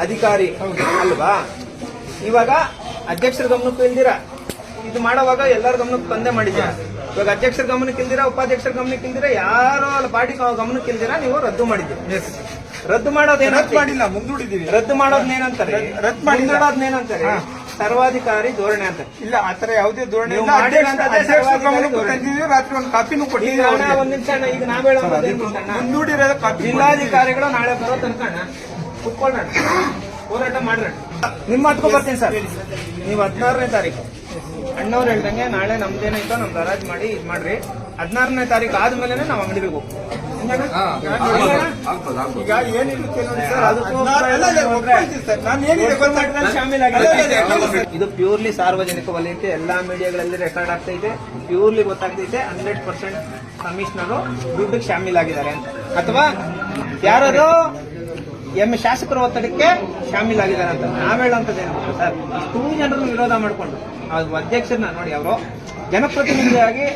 ಅಧಿಕಾರಿ ಅಲ್ವಾ? ಇವಾಗ ಅಧ್ಯಕ್ಷರ ಗಮನಕ್ಕೂ ಇಲ್ದಿರ? ಇದು ಮಾಡೋವಾಗ ಎಲ್ಲರ ಗಮನಕ್ಕೆ ತಂದೆ ಮಾಡಿದ್ಯಾ ಇವಾಗ ಅಧ್ಯಕ್ಷರ ಗಮನಕ್ಕೆ ಇಲ್ದಿರ ಉಪಾಧ್ಯಕ್ಷರ ಗಮನಕ್ಕೆ ಇಲ್ದಿರ? ಯಾರೋ ಅಲ್ಲಿ ಪಾರ್ಟಿ ಗಮನಕ್ಕೆ ಇಲ್ದಿರ? ನೀವು ರದ್ದು ಮಾಡಿದ್ದೀರಿ? ರದ್ದು ಮಾಡೋದೇನ ರದ್ದು ಮಾಡಿಲ್ಲ ಮುಂದೂಡಿದೀವಿ ರದ್ದು ಮಾಡೋದ್ನೇನಂತಾರೆ ರದ್ದು ಹಾ. ಸರ್ವಾಧಿಕಾರಿ ಧೋರಣೆ ಅಂತ. ಇಲ್ಲ ಆತರ ಯಾವುದೇ ಧೋರಣೆ. ರಾತ್ರಿ ಒಂದು ಕಾಪಿನೂ ಈಗ ಕೊಟ್ಟಿದ್ದೀವಿ. ಒಂದ್ ನಿಮಿಷ ಈಗ ನಾವ್ ಜಿಲ್ಲಾಧಿಕಾರಿಗಳು ನಾಳೆ ಬರೋ ತನಕ ಕುತ್ಕೊಳ್ಳೋಣ ಹೋರಾಟ ಮಾಡ್ರಣ್ಣ ನಿಮ್ಮ ಹತ್ಕೊ ಬರ್ತೀನಿ ಸರ್ ನೀವು ಹದಿನಾರನೇ ತಾರೀಕು ಅಣ್ಣವ್ರು ಹೇಳ್ದಂಗೆ ನಾಳೆ ನಮ್ದೇನೈತೋ ನಮ್ ಹರಾಜ್ ಮಾಡಿ ಇದು ಮಾಡ್ರಿ ಹದಿನಾರನೇ ತಾರೀಕು ಆದ್ಮೇಲೆ ನಾವು ಅಂಗಡಿಗೆ ಹೋಗ್ತೀವಿ ಹೆಂಗಣ್ಣ? ಹೆಂಗಣ್ಣ? ಈಗ ಏನಿರುತ್ತೆ ನೋಡಿ ಸರ್ ಅದು ಹದಿನಾರು- ಅಲ್ಲ, ಅಲ್ಲ, ಸರ್. ನಾನು ಏನಿದೆ ಗೊತ್ತಾ? ಮಟ್ಟದಲ್ಲಿ ಶಾಮೀಲಾಗಿದೆ. ಅಲ್ಲ, ಅಲ್ಲ, ಅಲ್ಲ, ಅಲ್ಲ. ಇದು ಪ್ಯೂರ್ಲಿ ಸಾರ್ವಜನಿಕ ವಲಯಕ್ಕೆ ಎಲ್ಲಾ ಮೀಡಿಯಾಗಳಲ್ಲಿ ರೆಕಾರ್ಡ್ ಆಗ್ತೈತೆ ಪ್ಯೂರ್ಲಿ ಗೊತ್ತಾಗ್ತೈತೆ ಹಂಡ್ರೆಡ್ ಪರ್ಸೆಂಟ್ ಕಮಿಷನರು ದುಡ್ಡಿಗೆ ಶಾಮೀಲಾಗಿದ್ದಾರೆ ಅಂತ ಅಥವಾ ಯಾರು ಎಂ ಶಾಸಕರ ಒತ್ತಡಕ್ಕೆ ಶಾಮೀಲಾಗಿದ್ದಾರೆ ಅಂತ. ನಾವ್ ಹೇಳೋಂಥದ್ದು ಏನು? ಗೊತ್ತಾ ಸರ್, ಇಷ್ಟು ಜನರನ್ನು ವಿರೋಧ ಮಾಡಿಕೊಂಡು ಅಧ್ಯಕ್ಷರನ್ನ ನೋಡಿ ಅವರು, ಜನಪ್ರತಿನಿಧಿಯಾಗಿ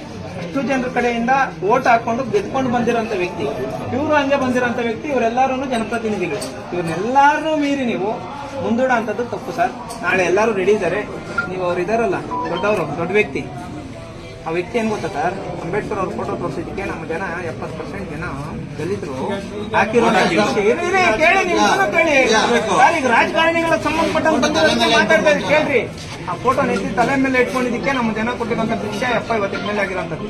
ಇಷ್ಟು ಜನರ ಕಡೆಯಿಂದ ಓಟ್ ಹಾಕೊಂಡು ಗೆದ್ಕೊಂಡು ಬಂದಿರೋಂಥ ವ್ಯಕ್ತಿ, ಇವರು ಹಂಗೆ ಬಂದಿರೋಂಥ ವ್ಯಕ್ತಿ ಇವರೆಲ್ಲರೂ ಜನಪ್ರತಿನಿಧಿಗಳು. ಇವ್ರನ್ನೆಲ್ಲರೂ ಮೀರಿ ನೀವು ಮುಂದೂಡ ಅಂತದ್ದು ತಪ್ಪು, ಸರ್. ನಾಳೆ ಎಲ್ಲರೂ ರೆಡಿ ಇದ್ದಾರೆ. ನೀವು ಅವ್ರು ಇದಾರಲ್ಲ, ದೊಡ್ಡವರು, ದೊಡ್ಡ ವ್ಯಕ್ತಿ. ಆ ವ್ಯಕ್ತಿ ಏನ್ ಗೊತ್ತಾ ಸರ್? ಅಂಬೇಡ್ಕರ್ ಅವ್ರ ಫೋಟೋ ತೋರಿಸಿದ್ದಕ್ಕೆ ನಮ್ಮ ಜನ ಎಪ್ಪತ್ತು ಪರ್ಸೆಂಟ್ ಜನ ದಲಿತರು. ಹಾಕಿರೋ ಕೇಳಿ ನೀವು ಕೇಳಿ. ಈಗ ರಾಜಕಾರಣಿಗಳ ಮಾತಾಡ್ತಾ ಇದ್ದೀವಿ, ಕೇಳ್ರಿ. ಆ ಫೋಟೋ ನೆತ್ತಿ ತಲೆ ಮೇಲೆ ಇಟ್ಕೊಂಡಿದ್ದಕ್ಕೆ ನಮ್ಮ ಜನ ಕೊಟ್ಟಿರುವಂತ ಶಿಕ್ಷೆ ಎಪ್ಪ ಇವತ್ತು ಮೇಲೆ ಆಗಿರೋಂಥದ್ದು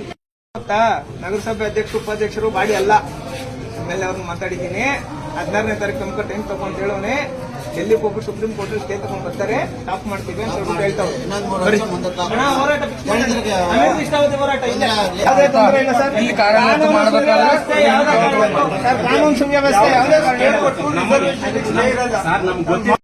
ಗೊತ್ತಾ? ನಗರಸಭೆ ಅಧ್ಯಕ್ಷ ಉಪಾಧ್ಯಕ್ಷರು ಬಾಡಿ ಅಲ್ಲ. ಆಮೇಲೆ ಅವ್ರನ್ನ ಮಾತಾಡಿದ್ದೀನಿ. ಹದಿನಾರನೇ ತಾರೀಕು ತನಕ ಟೈಮ್ ತಗೊಂಡು ಹೇಳೋನೆ ಡೆಲ್ಲಿಗೆ ಹೋಗ್ಬಿಟ್ಟು ಸುಪ್ರೀಂ ಕೋರ್ಟ್ ಸ್ಟೇ ತಗೊಂಡ್ ಬರ್ತಾರೆ ಸ್ಟಾಪ್ ಮಾಡ್ತೀವಿ ಅಂತ ಹೇಳ್ಬಿಟ್ಟು ಹೇಳ್ತಾವ್ರೆ ಹೋರಾಟ fix ಮಾಡಿ. ಅನಿರ್ದಿಷ್ಟಾವಧಿ ಹೋರಾಟ ಇಲ್ಲ. ಯಾವುದೇ ತೊಂದರೆ ಇಲ್ಲ ಸರ್ ಇಲ್ಲಿ ಕಾನೂನು ಮಾಡ್ಬೇಕಾದ್ರೆ ಸುವ್ಯವಸ್ಥೆ ಯಾವುದೇ ಕಾರಣಕ್ಕೂ- ಸರ್ ಕಾನೂನು ಸುವ್ಯವಸ್ಥೆ ಯಾವುದೇ ಕಾರಣ ಹೇಳ್ಕೊಟ್ಟು ರಿಸರ್ವೇಶನ್ ಇರಲ್ಲ.